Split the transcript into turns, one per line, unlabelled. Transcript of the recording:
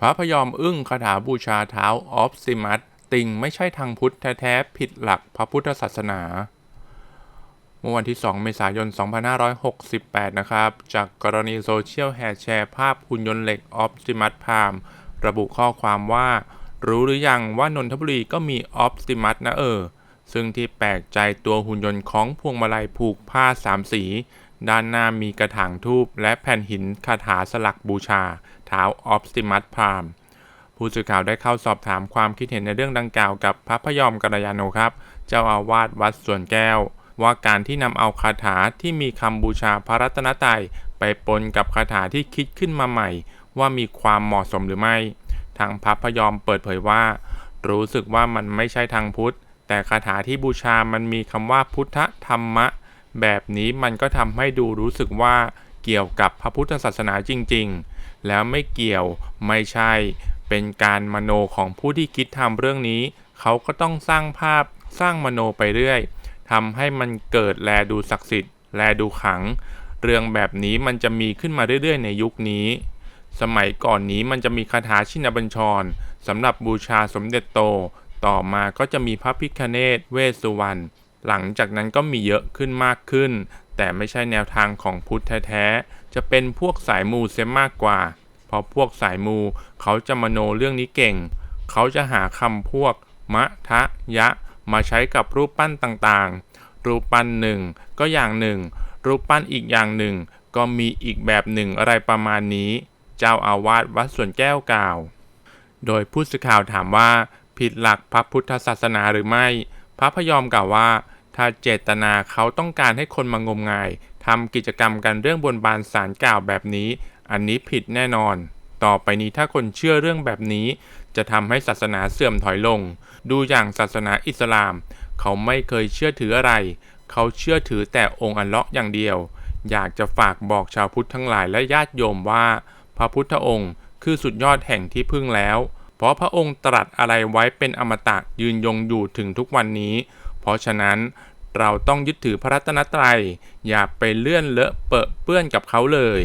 พระพยอมอึ้งคาถาบูชาเท้าออฟซิมัสติงไม่ใช่ทางพุทธแท้ๆผิดหลักพระพุทธศาสนา เมื่อวันที่ 2 เมษายน 2568 นะครับ จากกรณีโซเชียลแห่แชร์ภาพหุ่นยนต์เหล็กออฟซิมัสพาม ระบุข้อความว่า รู้หรือยังว่านนทบุรีก็มีออฟซิมัสนะเออ ซึ่งที่แปลกใจตัวหุ่นยนต์ของพวงมาลัยผูกผ้าสามสี ด้านหน้ามีกระถางทูบและแผ่นหินคาถาสลักบูชาเท้าออฟซิมัสพรามผู้สื่อข่าวได้เข้าสอบถามความคิดเห็นในเรื่องดังกล่าวกับพระพยอมกัลยาโนครับ เจ้าอาวาสวัดสวนแก้ว ว่าการที่นำเอาคาถาที่มีคำบูชาพระรัตนตรัยไปปนกับคาถาที่คิดขึ้นมาใหม่ ว่ามีความเหมาะสมหรือไม่ ทางพระพยอมเปิดเผยว่า รู้สึกว่ามันไม่ใช่ทางพุทธ แต่คาถาที่บูชามันมีคำว่าพุทธธรรมะ แบบนี้มันก็ทำให้ดูรู้สึกว่าเกี่ยวกับพระพุทธศาสนาจริง ๆ แล้วไม่เกี่ยวไม่ใช่ เป็นการมโนของผู้ที่คิดทำเรื่องนี้ เขาก็ต้องสร้างภาพสร้างมโนไปเรื่อยทำให้มันเกิดแลดูศักดิ์สิทธิ์ แลดูขัง เรื่องแบบนี้มันจะมีขึ้นมาเรื่อยๆ ในยุคนี้ สมัยก่อนนี้มันจะมีคาถาชินบัญชรสำหรับบูชาสมเด็จโต ต่อมาก็จะมีพระพิคเนตเวสสุวรรณ หลังจากนั้นก็มีเยอะขึ้นมากขึ้น แต่ไม่ใช่แนวทางของพุทธแท้ๆ จะเป็นพวกสายมูเสียมากกว่า เพราะพวกสายมูเขาจะมโนเรื่องนี้เก่ง เขาจะหาคำพวก มะทะ ยะ มาใช้กับรูปปั้นต่างๆ รูปปั้นหนึ่งก็อย่างหนึ่ง รูปปั้นอีกอย่างหนึ่ง ก็มีอีกแบบหนึ่งอะไรประมาณนี้ เจ้าอาวาสวัดสวนแก้วกล่าว โดยผู้สื่อข่าวถามว่าผิดหลักพระพุทธศาสนาหรือไม่ พระพยอมกล่าวว่า ถ้าเจตนาเขาต้องการให้คนมางมงายทำกิจกรรมกันเรื่องบนบานสารกล่าวแบบนี้ อันนี้ผิดแน่นอน ต่อไปนี้ถ้าคนเชื่อเรื่องแบบนี้ จะทำให้ศาสนาเสื่อมถอยลง ดูอย่างศาสนาอิสลาม เขาไม่เคยเชื่อถืออะไร เขาเชื่อถือแต่องค์อัลเลาะห์อย่างเดียว อยากจะฝากบอกชาวพุทธทั้งหลายและญาติโยมว่า พระพุทธองค์คือสุดยอดแห่งที่พึ่งแล้ว เพราะพระองค์ตรัสอะไรไว้เป็นอมตะยืนยงอยู่ถึงทุกวันนี้ เพราะฉะนั้นเราต้องยึดถือพระรัตนตรัย อย่าไปเลื่อนเลอะเปอะเปื้อนกับเขาเลย